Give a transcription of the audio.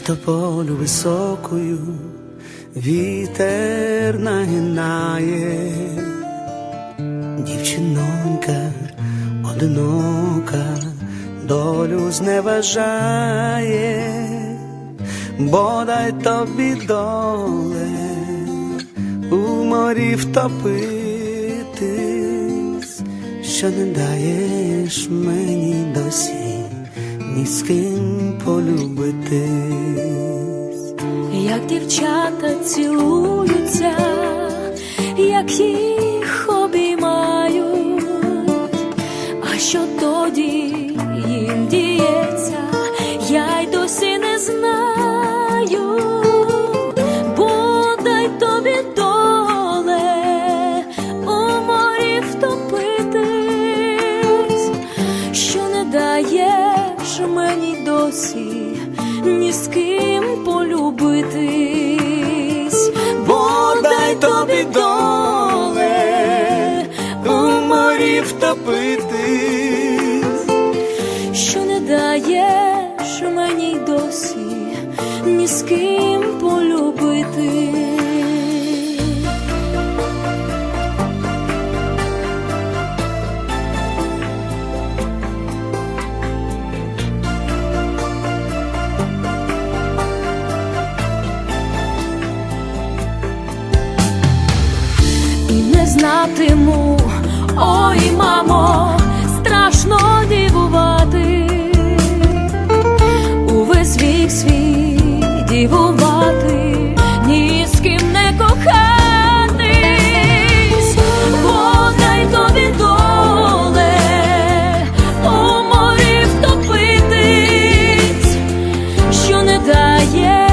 тополю високою вітер нагинає, дівчинонька одинока долю зневажає, бодай тобі доле у морі втопитись, що не даєш мені досі ні з ким полюбитись. Дівчата цілуються, як їх обіймають, а що тоді їм діється, я й досі не знаю, бодай тобі доле у морі втопитись, що не даєш мені досі ні з ким полюбитись, бо дай тобі доле у морі втопитись, що не даєш мені досі, ні з ким полюбитись. знатиму, ой, мамо, страшно дивувати, увесь вік свій дивувати, ні з ким не кохатись, подай тобі доле, у морі втопитись, що не дає.